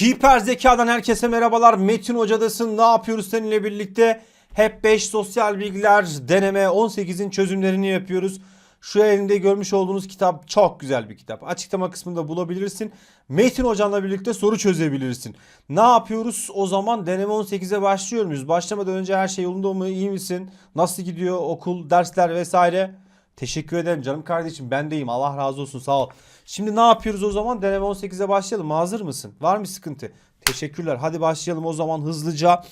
Hiper zekadan herkese merhabalar. Metin Hoca'dasın. Ne yapıyoruz seninle birlikte? Hep 5 sosyal bilgiler deneme 18'in çözümlerini yapıyoruz. Şu elimde görmüş olduğunuz kitap çok güzel bir kitap. Açıklama kısmında bulabilirsin. Metin Hocam'la birlikte soru çözebilirsin. Ne yapıyoruz? O zaman deneme 18'e başlıyor muyuz? Başlamadan önce her şey yolunda mı? İyi misin? Nasıl gidiyor okul, dersler vesaire? Teşekkür ederim canım kardeşim. Ben deyim. Allah razı olsun. Sağ ol. Şimdi ne yapıyoruz o zaman? Deneme 18'e başlayalım. Hazır mısın? Var mı sıkıntı? Teşekkürler. Hadi başlayalım o zaman hızlıca.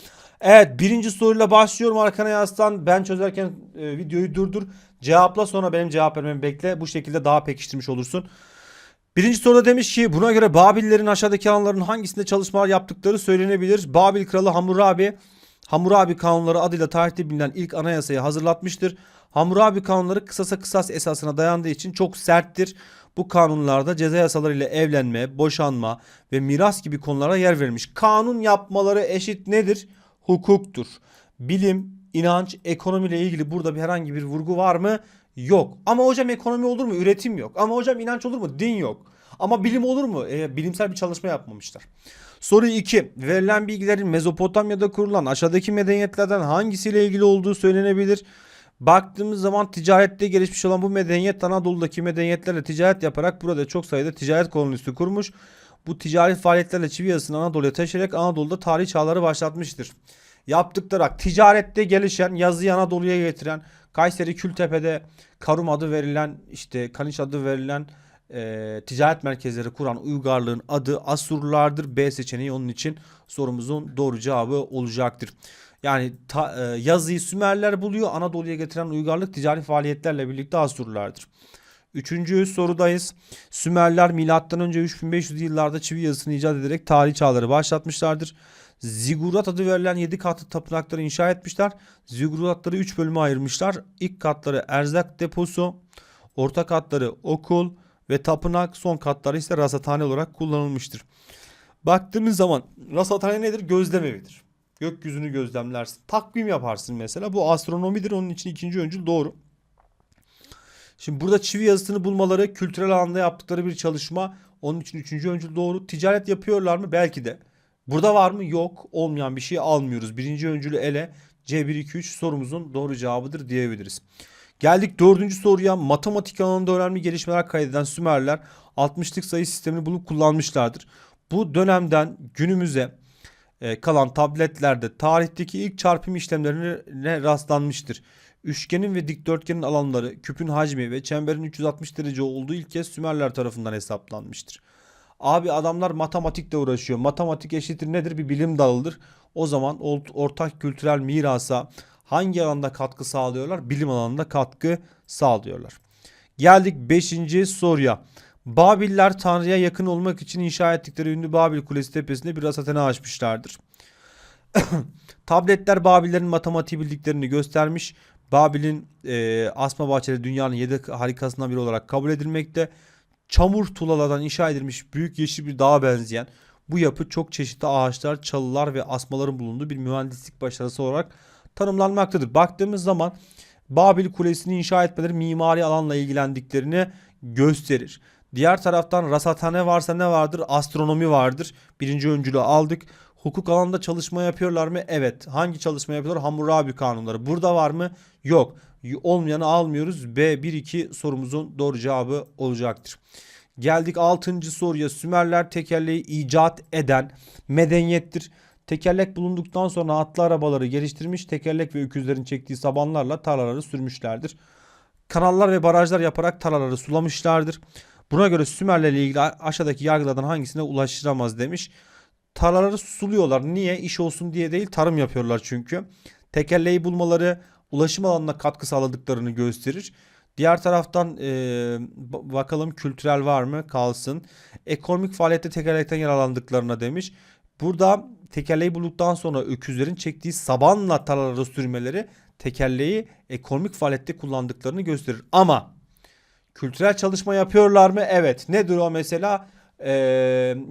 Evet birinci soruyla başlıyorum arkana yaslan. Ben çözerken e, videoyu durdur. Cevapla sonra benim cevap vermemi bekle. Bu şekilde daha pekiştirmiş olursun. Birinci soruda demiş ki buna göre Babillerin aşağıdaki alanların hangisinde çalışmalar yaptıkları söylenebilir. Babil kralı Hammurabi Hammurabi kanunları adıyla tarihte bilinen ilk anayasayı hazırlatmıştır. Hammurabi kanunları kısasa kısas esasına dayandığı için çok serttir. Bu kanunlarda ceza yasalarıyla evlenme, boşanma ve miras gibi konulara yer verilmiş. Kanun yapmaları eşit nedir? Hukuktur. Bilim, inanç, ekonomiyle ilgili burada bir herhangi bir vurgu var mı? Yok. Ama hocam ekonomi olur mu? Üretim yok. Ama hocam inanç olur mu? Din yok. Ama bilim olur mu? E, bilimsel bir çalışma yapmamışlar. Soru 2. Verilen bilgilerin Mezopotamya'da kurulan aşağıdaki medeniyetlerden hangisiyle ilgili olduğu söylenebilir. Baktığımız zaman ticarette gelişmiş olan bu medeniyet Anadolu'daki medeniyetlerle ticaret yaparak burada çok sayıda ticaret kolonisi kurmuş. Bu ticari faaliyetlerle çivi yazısını Anadolu'ya taşıyarak Anadolu'da tarih çağları başlatmıştır. Yaptıkları ticarette gelişen yazıyı Anadolu'ya getiren Kayseri Kültepe'de Karum adı verilen işte Kaniş adı verilen e, ticaret merkezleri kuran uygarlığın adı Asurlulardır. B seçeneği onun için sorumuzun doğru cevabı olacaktır. Yani ta- e, yazıyı Sümerler buluyor. Anadolu'ya getiren uygarlık ticari faaliyetlerle birlikte Asurlulardır. Üçüncü sorudayız. Sümerler önce 3500 yıllarda çivi yazısını icat ederek tarih çağları başlatmışlardır. Zigurat adı verilen 7 katlı tapınakları inşa etmişler. Ziguratları 3 bölüme ayırmışlar. İlk katları erzak deposu, orta katları okul ve tapınak, son katları ise rasathane olarak kullanılmıştır. Baktığımız zaman rasathane nedir? Gözlem evidir. Gökyüzünü gözlemlersin. Takvim yaparsın mesela. Bu astronomidir. Onun için ikinci öncül doğru. Şimdi burada çivi yazısını bulmaları kültürel alanda yaptıkları bir çalışma. Onun için üçüncü öncül doğru. Ticaret yapıyorlar mı? Belki de. Burada var mı? Yok. Olmayan bir şey almıyoruz. Birinci öncülü ele. C1-2-3 sorumuzun doğru cevabıdır diyebiliriz. Geldik dördüncü soruya. Matematik alanında önemli gelişmeler kaydeden Sümerler 60'lık sayı sistemini bulup kullanmışlardır. Bu dönemden günümüze e, kalan tabletlerde tarihteki ilk çarpım işlemlerine rastlanmıştır. Üçgenin ve dikdörtgenin alanları, küpün hacmi ve çemberin 360 derece olduğu ilk kez Sümerler tarafından hesaplanmıştır. Abi adamlar matematikle uğraşıyor. Matematik eşittir nedir? Bir bilim dalıdır. O zaman ort- ortak kültürel mirasa hangi alanda katkı sağlıyorlar? Bilim alanında katkı sağlıyorlar. Geldik 5. soruya. Babiller Tanrı'ya yakın olmak için inşa ettikleri ünlü Babil Kulesi tepesinde bir rasathane açmışlardır. Tabletler Babillerin matematiği bildiklerini göstermiş. Babil'in e, asma bahçeli dünyanın yedi harikasından biri olarak kabul edilmekte. Çamur tuğlalardan inşa edilmiş büyük yeşil bir dağa benzeyen bu yapı çok çeşitli ağaçlar, çalılar ve asmaların bulunduğu bir mühendislik başarısı olarak tanımlanmaktadır. Baktığımız zaman Babil Kulesi'ni inşa etmeleri mimari alanla ilgilendiklerini gösterir. Diğer taraftan rasathane varsa ne vardır? Astronomi vardır. Birinci öncülü aldık. Hukuk alanında çalışma yapıyorlar mı? Evet. Hangi çalışma yapıyorlar? Hammurabi kanunları. Burada var mı? Yok. Olmayanı almıyoruz. B1-2 sorumuzun doğru cevabı olacaktır. Geldik 6. soruya. Sümerler tekerleği icat eden medeniyettir. Tekerlek bulunduktan sonra atlı arabaları geliştirmiş, tekerlek ve öküzlerin çektiği sabanlarla tarlaları sürmüşlerdir. Kanallar ve barajlar yaparak tarlaları sulamışlardır. Buna göre Sümerlerle ilgili aşağıdaki yargılardan hangisine ulaştıramaz demiş. Tarlaları suluyorlar. Niye? İş olsun diye değil, tarım yapıyorlar çünkü. Tekerleği bulmaları ulaşım alanına katkı sağladıklarını gösterir. Diğer taraftan e, ba- bakalım kültürel var mı? Kalsın. Ekonomik faaliyette tekerlekten yararlandıklarına demiş. Burada tekerleği bulduktan sonra öküzlerin çektiği sabanla tarlaları sürmeleri tekerleği ekonomik faaliyette kullandıklarını gösterir. Ama kültürel çalışma yapıyorlar mı? Evet. Nedir o mesela? E,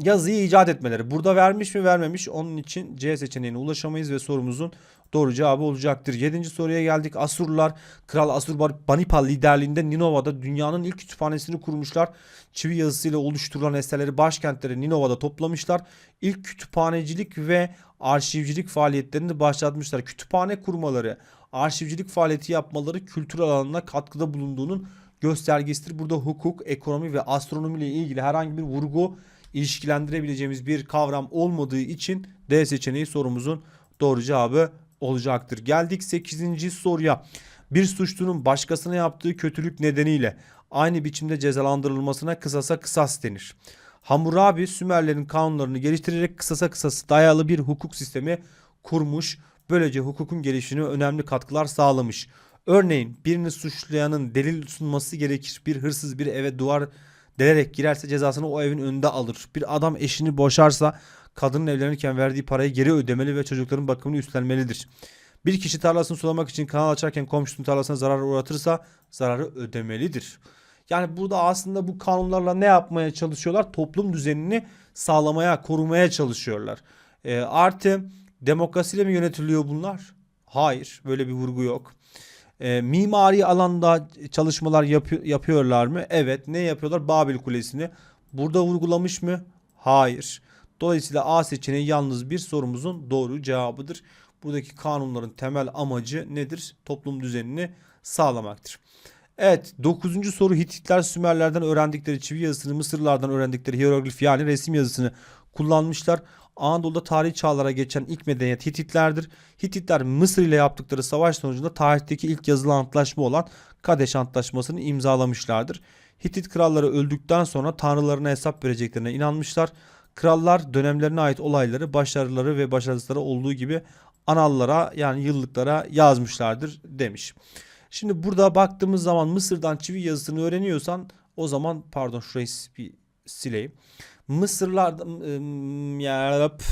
yazıyı icat etmeleri. Burada vermiş mi vermemiş onun için C seçeneğine ulaşamayız ve sorumuzun doğru cevabı olacaktır. Yedinci soruya geldik. Asurlular Kral Asurbanipal liderliğinde Ninova'da dünyanın ilk kütüphanesini kurmuşlar. Çivi yazısıyla oluşturulan eserleri başkentleri Ninova'da toplamışlar. İlk kütüphanecilik ve arşivcilik faaliyetlerini başlatmışlar. Kütüphane kurmaları, arşivcilik faaliyeti yapmaları kültür alanına katkıda bulunduğunun göstergesidir. Burada hukuk, ekonomi ve astronomi ile ilgili herhangi bir vurgu ilişkilendirebileceğimiz bir kavram olmadığı için D seçeneği sorumuzun doğru cevabı olacaktır. Geldik 8. soruya. Bir suçlunun başkasına yaptığı kötülük nedeniyle aynı biçimde cezalandırılmasına kısasa kısas denir. Hammurabi Sümerlerin kanunlarını geliştirerek kısasa kısası dayalı bir hukuk sistemi kurmuş. Böylece hukukun gelişine önemli katkılar sağlamış. Örneğin birini suçlayanın delil sunması gerekir. Bir hırsız bir eve duvar delerek girerse cezasını o evin önünde alır. Bir adam eşini boşarsa kadının evlenirken verdiği parayı geri ödemeli ve çocukların bakımını üstlenmelidir. Bir kişi tarlasını sulamak için kanal açarken komşunun tarlasına zarar uğratırsa zararı ödemelidir. Yani burada aslında bu kanunlarla ne yapmaya çalışıyorlar? Toplum düzenini sağlamaya, korumaya çalışıyorlar. E, artı demokrasiyle mi yönetiliyor bunlar? Hayır, böyle bir vurgu yok. E, mimari alanda çalışmalar yapı- yapıyorlar mı? Evet. Ne yapıyorlar? Babil Kulesi'ni. Burada vurgulamış mı? Hayır. Dolayısıyla A seçeneği yalnız bir sorumuzun doğru cevabıdır. Buradaki kanunların temel amacı nedir? Toplum düzenini sağlamaktır. Evet 9. soru Hititler Sümerlerden öğrendikleri çivi yazısını Mısırlardan öğrendikleri hieroglif yani resim yazısını kullanmışlar. Anadolu'da tarih çağlara geçen ilk medeniyet Hititlerdir. Hititler Mısır ile yaptıkları savaş sonucunda tarihteki ilk yazılı antlaşma olan Kadeş Antlaşması'nı imzalamışlardır. Hitit kralları öldükten sonra tanrılarına hesap vereceklerine inanmışlar. Krallar dönemlerine ait olayları, başarıları ve başarısızları olduğu gibi anallara yani yıllıklara yazmışlardır demiş. Şimdi burada baktığımız zaman Mısır'dan çivi yazısını öğreniyorsan o zaman pardon şurayı bir sileyim. Mısırlardan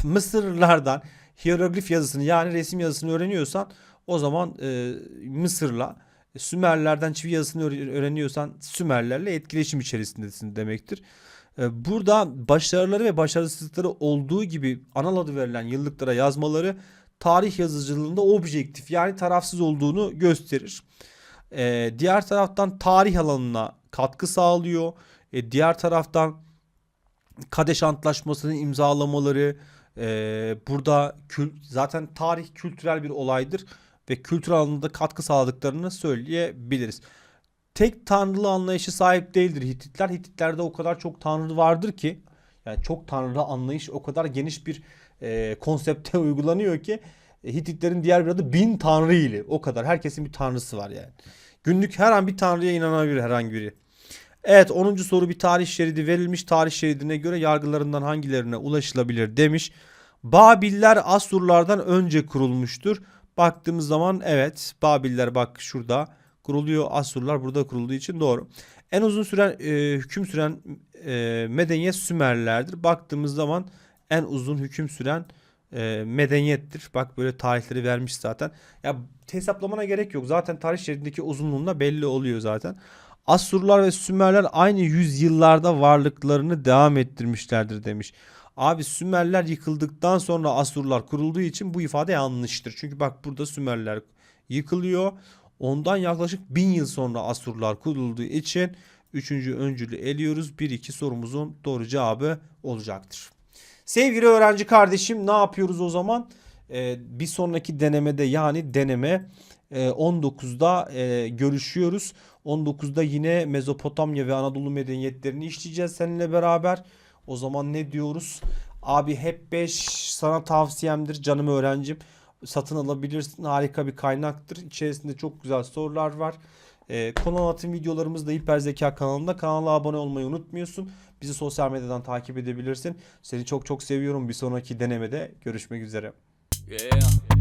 Mısırlardan hieroglif yazısını yani resim yazısını öğreniyorsan o zaman e, Mısır'la Sümerlerden çivi yazısını öğre- öğreniyorsan Sümerlerle etkileşim içerisindesin demektir. E, Burada başarıları ve başarısızlıkları olduğu gibi anal adı verilen yıllıklara yazmaları tarih yazıcılığında objektif yani tarafsız olduğunu gösterir. E, diğer taraftan tarih alanına katkı sağlıyor. E, diğer taraftan Kadeş Antlaşması'nı imzalamaları e, burada kül, zaten tarih kültürel bir olaydır ve kültür alanında katkı sağladıklarını söyleyebiliriz. Tek tanrılı anlayışı sahip değildir Hititler. Hititlerde o kadar çok tanrı vardır ki yani çok tanrılı anlayış o kadar geniş bir e, konsepte uygulanıyor ki e, Hititlerin diğer bir adı bin tanrı ili. O kadar. Herkesin bir tanrısı var yani. Günlük her an bir tanrıya inanabilir herhangi biri. Evet 10. soru bir tarih şeridi verilmiş. Tarih şeridine göre yargılarından hangilerine ulaşılabilir demiş. Babiller Asurlardan önce kurulmuştur. Baktığımız zaman evet Babiller bak şurada kuruluyor. Asurlar burada kurulduğu için doğru. En uzun süren e, hüküm süren e, medeniyet Sümerlerdir. Baktığımız zaman en uzun hüküm süren e, medeniyettir. Bak böyle tarihleri vermiş zaten. Ya hesaplamana gerek yok. Zaten tarih şeridindeki uzunluğunda belli oluyor zaten. Asurlar ve Sümerler aynı yüzyıllarda varlıklarını devam ettirmişlerdir demiş. Abi Sümerler yıkıldıktan sonra Asurlar kurulduğu için bu ifade yanlıştır. Çünkü bak burada Sümerler yıkılıyor. Ondan yaklaşık bin yıl sonra Asurlar kurulduğu için üçüncü öncülü eliyoruz. 1-2 sorumuzun doğru cevabı olacaktır. Sevgili öğrenci kardeşim ne yapıyoruz o zaman? Ee, bir sonraki denemede yani deneme e, 19'da e, görüşüyoruz. 19'da yine Mezopotamya ve Anadolu medeniyetlerini işleyeceğiz seninle beraber. O zaman ne diyoruz? Abi hep 5 sana tavsiyemdir canım öğrencim. Satın alabilirsin. Harika bir kaynaktır. İçerisinde çok güzel sorular var. Ee, konu anlatım videolarımız da Hiper Zeka kanalında. Kanala abone olmayı unutmuyorsun. Bizi sosyal medyadan takip edebilirsin. Seni çok çok seviyorum. Bir sonraki denemede görüşmek üzere. Yeah.